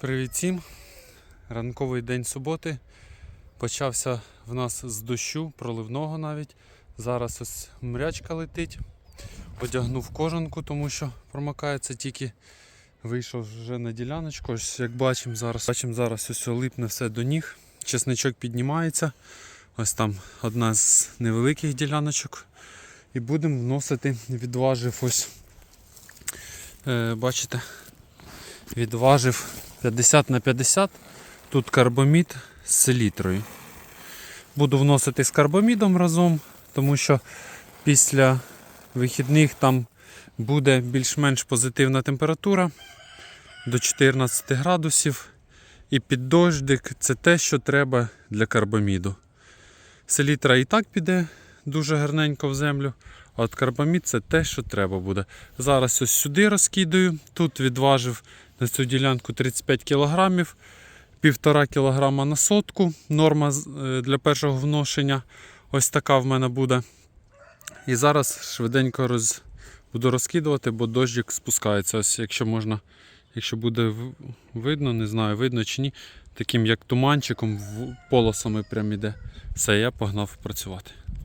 Привіт всім! Ранковий день суботи. Почався в нас з дощу, проливного навіть. Зараз ось мрячка летить. Одягнув кожанку, тому що промокається тільки. Вийшов вже на діляночку. Ось як бачимо зараз. Бачимо зараз ось липне все до ніг. Чесничок піднімається. Ось там одна з невеликих діляночок. І будемо вносити, відважив ось. Е, бачите, відважив 50 на 50. Тут карбомід з селітрою. Буду вносити з карбомідом разом, тому що після вихідних там буде більш-менш позитивна температура до 14 градусів. І під дождик це те, що треба для карбаміду. Селітра і так піде дуже гарненько в землю. От карбамід це те, що треба буде. Зараз ось сюди розкидаю. Тут відважив на цю ділянку 35 кг, півтора кг на сотку. Норма е, для першого вношення. Ось така в мене буде. І зараз швиденько роз... буду розкидувати, бо дощик спускається. Ось якщо можна, якщо буде видно, не знаю, видно чи ні, таким як туманчиком, полосами прям іде. Все, я погнав працювати.